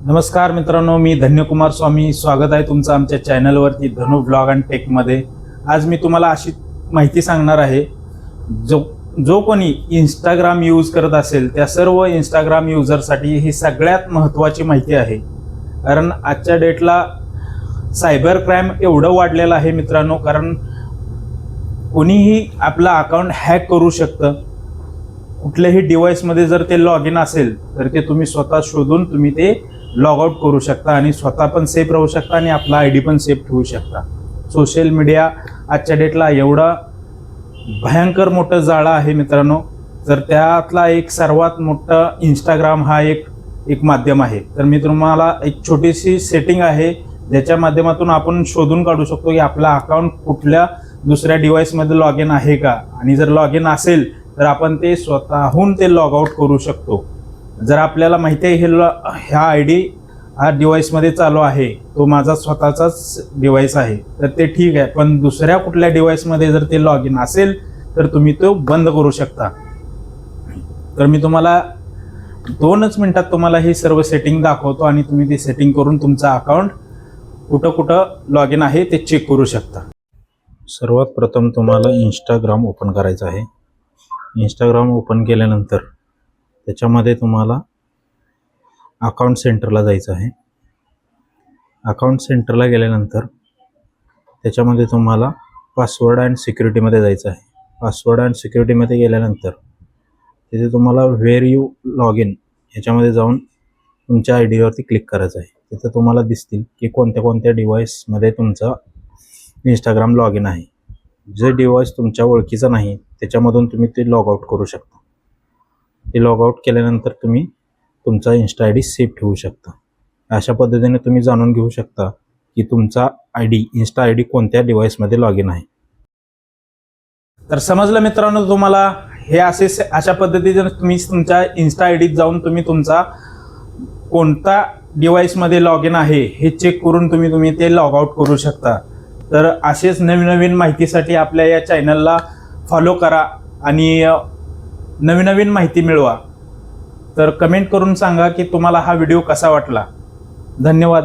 नमस्कार मित्रांनो मी धन्यकुमार स्वामी. स्वागत आहे तुमचं आमच्या चॅनलवरती धनु ब्लॉग अँड टेकमध्ये आज मी तुम्हाला अशी माहिती सांगणार आहे. जो जो कोणी इंस्टाग्राम यूज करत असेल त्या सर्व इंस्टाग्राम युजरसाठी ही सगळ्यात महत्त्वाची माहिती आहे. कारण आजच्या डेटला सायबर क्राईम एवढं वाढलेलं आहे मित्रांनो कारण कोणीही आपलं अकाउंट हॅक करू शकतं. कुठल्याही डिव्हाइसमध्ये जर ते लॉग इन असेल तर ते तुम्ही स्वतः शोधून तुम्ही ते लॉग आउट करू शकता आणि स्वतः पण सेफ राहू शकता आणि आपला आय डी पण सेफ ठेवू शकता. सोशल मीडिया आजच्या डेटला एवढा भयंकर मोठं जाळं आहे मित्रांनो. तर त्यातला एक सर्वात मोठं इंस्टाग्राम हा एक एक माध्यम आहे. तर मी तुम्हाला एक छोटीशी सेटिंग आहे ज्याच्या माध्यमातून आपण शोधून काढू शकतो की आपला अकाउंट कुठल्या दुसऱ्या डिव्हाइसमध्ये लॉग इन आहे का? आणि जर लॉग इन असेल तर आपण ते स्वतःहून ते लॉग आउट करू शकतो. जर आपल्याला माहिती आहे हे ह्या आय डी हा डिव्हाइसमध्ये चालू आहे. तो माझा स्वतःचाच डिव्हाइस आहे. तर ते ठीक आहे. पण दुसऱ्या कुठल्या डिव्हाइसमध्ये जर ते लॉग इन असेल तर तुम्ही तो बंद करू शकता. तर मी तुम्हाला दोनच मिनटात तुम्हाला ही सर्व सेटिंग दाखवतो आणि तुम्ही ती सेटिंग करून तुमचं अकाउंट कुठं कुठं लॉग इन आहे ते चेक करू शकता. सर्वात प्रथम तुम्हाला इंस्टाग्राम ओपन करायचं आहे. इंस्टाग्राम ओपन केल्यानंतर त्याच्यामध्ये तुम्हाला अकाउंट सेंटरला जायचं आहे. अकाउंट सेंटरला गेल्यानंतर त्याच्यामध्ये तुम्हाला पासवर्ड अँड सिक्युरिटीमध्ये जायचं आहे. पासवर्ड अँड सिक्युरिटीमध्ये गेल्यानंतर तिथे तुम्हाला व्हेर यू लॉग इन ह्याच्यामध्ये जाऊन तुमच्या आय डीवरती क्लिक करायचं आहे. तिथं तुम्हाला दिसतील की कोणत्या कोणत्या डिव्हाइसमध्ये तुमचा इंस्टाग्राम लॉग इन आहे. जे डिव्हाइस तुमच्या ओळखीचं नाही त्याच्यामधून तुम्ही ते लॉग आउट करू शकता. ते लॉग आउट केल्यानंतर तुम्ही तुमचा इन्स्टा आय डी सेफ ठेवू शकता. अशा पद्धतीने तुम्ही जाणून घेऊ शकता की तुमचा I D Insta I D कोणत्या डिव्हाइसमध्ये लॉग इन आहे. तर समजलं मित्रांनो तुम्हाला? हे असे अशा पद्धतीने तुम्ही तुमच्या इन्स्टा आय डीत जाऊन तुम्ही तुमचा कोणता डिव्हाइसमध्ये लॉग इन आहे हे चेक करून तुम्ही तुम्ही ते लॉग आउट करू शकता. तर असेच नवीन नवीन माहितीसाठी आपल्या या चॅनलला फॉलो करा आणि नवीन नवीन माहिती मिळवा. तर कमेंट करून सांगा की तुम्हाला हा व्हिडिओ कसा वाटला. धन्यवाद.